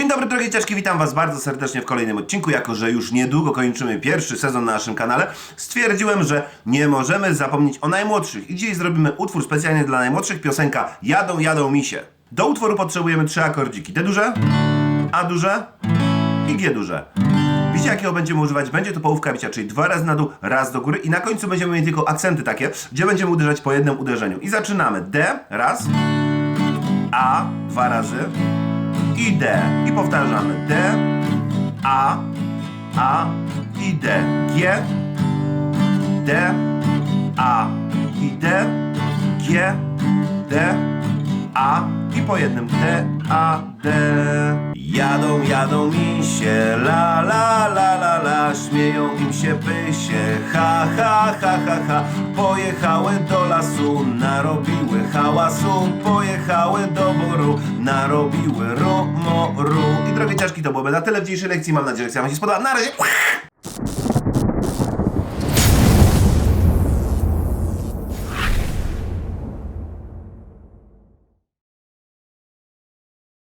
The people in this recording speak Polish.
Dzień dobry drogie ciaszki, witam was bardzo serdecznie w kolejnym odcinku. Jako, że już niedługo kończymy pierwszy sezon na naszym kanale, stwierdziłem, że nie możemy zapomnieć o najmłodszych. I dzisiaj zrobimy utwór specjalnie dla najmłodszych, piosenka Jadą, jadą misie. Do utworu potrzebujemy trzy akordziki. D duże, A duże i G duże. Widzicie jakiego będziemy używać? Będzie to połówka bicia, czyli dwa razy na dół, raz do góry i na końcu będziemy mieli tylko akcenty takie, gdzie będziemy uderzać po jednym uderzeniu. I zaczynamy. D, raz, A, dwa razy i D. I powtarzamy. D, A, A i D. G, D, A i D, G, D, A i po jednym D, A, D. Jadą, jadą mi się, la, la, la, la, la, śmieją im się pysie, ha, ha, ha, ha, ha. Pojechały do lasu, narobiły hałasu, pojechały do boru, narobiły rumoru. I drogie ciaszki, to byłoby na tyle w dzisiejszej lekcji. Mam nadzieję, że lekcja Wam się spodobała. Na razie!